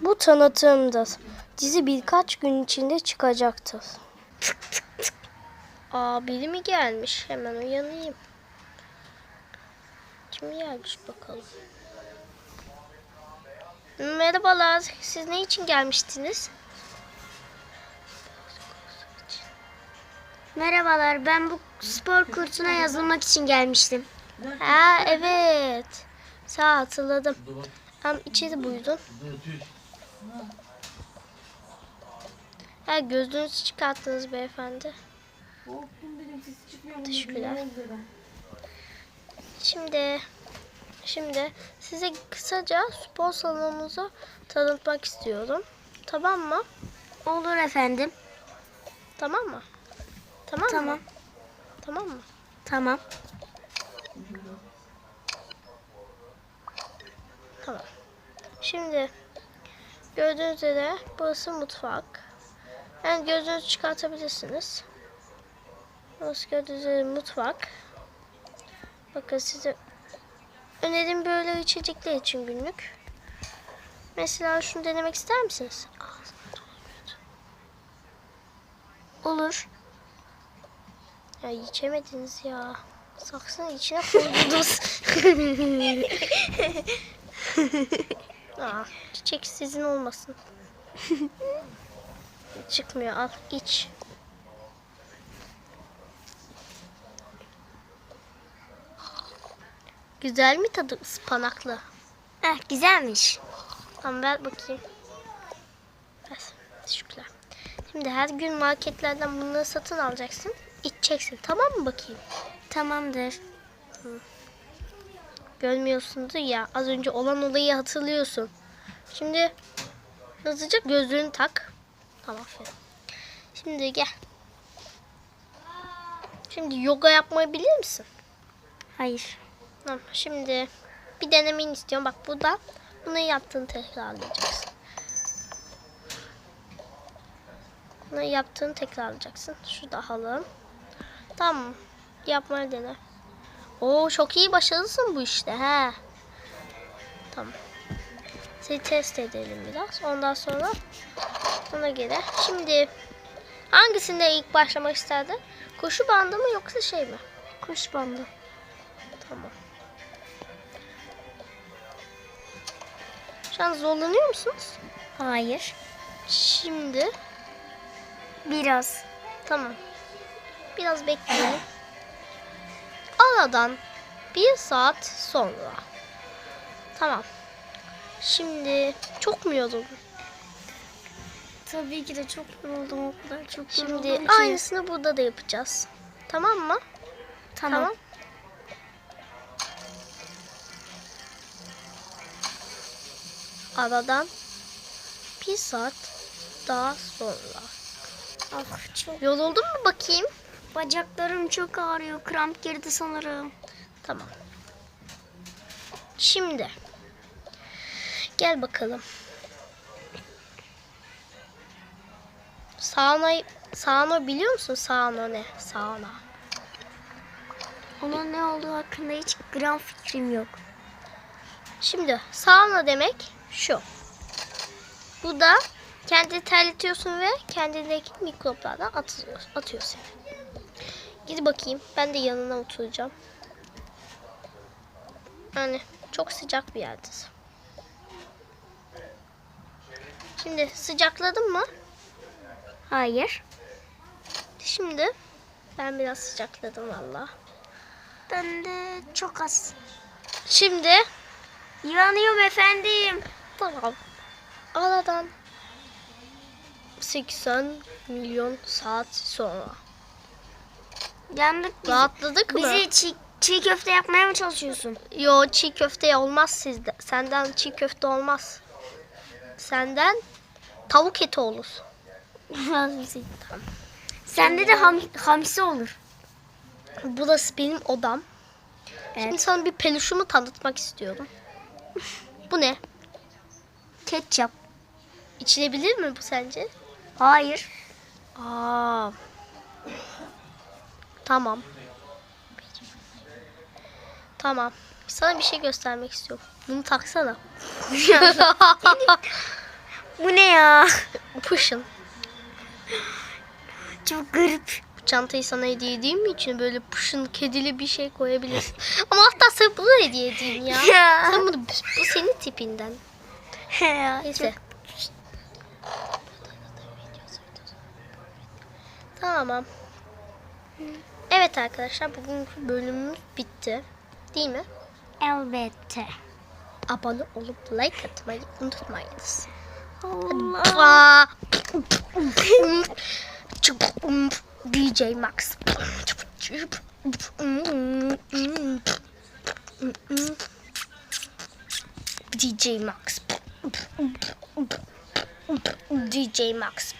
Bu tanıtımdır. Dizi birkaç gün içinde çıkacaktır. Aa biri mi gelmiş? Hemen uyanayım. Kim gelmiş bakalım. Merhabalar. Siz ne için gelmiştiniz? Merhabalar, ben bu spor kursuna yazılmak için gelmiştim. Ha evet. Sağ hatırladım. Hem içeri buyurun. Ha gözlüğünüzü çıkarttınız beyefendi. Teşekkürler. Şimdi şimdi size kısaca spor salonumuzu tanıtmak istiyorum. Tamam mı? Olur efendim. Tamam mı? Tamam mı? Tamam. Tamam mı? Tamam. Tamam. Şimdi gördüğünüz üzere burası mutfak. Yani gözünüzü çıkartabilirsiniz. Burası gördüğünüz üzere mutfak. Bakın size önerim böyle içecekler için günlük. Mesela şunu denemek ister misiniz? Olur. Ya içemediniz ya. Saksının içine koydunuz. Aa, çiçek sizin olmasın. Çıkmıyor al iç. Güzel mi tadı ıspanaklı? Eh, güzelmiş. Tamam ver bakayım. Ver. Teşekkürler. Şimdi her gün marketlerden bunları satın alacaksın. içeceksin. Tamam mı bakayım? Tamamdır. Görmüyorsundur ya. Az önce olan olayı hatırlıyorsun. Şimdi hızlıca gözlüğünü tak. Tamam. Şimdi gel. Şimdi yoga yapmayı bilir misin? Hayır. Tamam. Şimdi bir denemeni istiyorum. Bak burada bunu yaptığını tekrarlayacaksın. Bunu yaptığını tekrarlayacaksın. Şurada halım. Tamam. Yapmayı dene. Oo çok iyi başarılısın bu işte he. Tamam. Seni test edelim biraz. Ondan sonra ona göre. Şimdi hangisinde ilk başlamak isterdin? Koşu bandı mı yoksa şey mi? Kuş bandı. Tamam. Şu an zorlanıyor musunuz? Hayır. Şimdi Biraz. tamam. Biraz bekleyin. Aradan bir saat sonra. Tamam. Şimdi çok mu yoruldun? Tabii ki de çok yoruldum o kadar çok Şimdi yoruldum ki. aynısını burada da yapacağız. Tamam mı? Tamam. Aradan bir saat daha sonra. Ah, çok. Yoruldun mu bakayım? Bacaklarım çok ağrıyor. Kramp girdi sanırım. Tamam. Şimdi gel bakalım. Sauna sauna biliyor musun? Sauna ne? Sauna. Onun ne olduğu hakkında hiç gram fikrim yok. Şimdi sauna demek şu. Bu da kendi terletiyorsun ve kendindeki mikroplardan atıyor, atıyor Git bakayım. Ben de yanına oturacağım. Yani çok sıcak bir yerdesin. Şimdi sıcakladın mı? Hayır. Şimdi ben biraz sıcakladım valla. Ben de çok az. Şimdi Yanıyorum efendim. tamam. Aradan 80 milyon saat sonra. Yandık biz. Rahatladık mı? Bizi çiğ, çiğ köfte yapmaya mı çalışıyorsun? Yo çiğ köfte olmaz sizde. Senden çiğ köfte olmaz. Senden tavuk eti olur. Hamsi. Sende de ham, hamsi olur. Burası benim odam. Şimdi Evet. sana bir peluşumu tanıtmak istiyorum. bu ne? Ketçap. İçilebilir mi bu sence? Hayır. Aa. Tamam. Tamam. Sana bir şey göstermek istiyorum. Bunu taksana. Bu ne ya? Pışın. Çok garip. Bu çantayı sana hediye edeyim mi? İçine böyle pışın kedili bir şey koyabilirsin. Ama hatta sana bunu hediye edeyim ya. Ya. Sen bunu, bu senin tipinden. Ya, Neyse. Tamam. Evet arkadaşlar bugünkü bölümümüz bitti. Değil mi? Elbette. Abone olup like atmayı unutmayınız. Allah. DJ Max. DJ Max. DJ Max.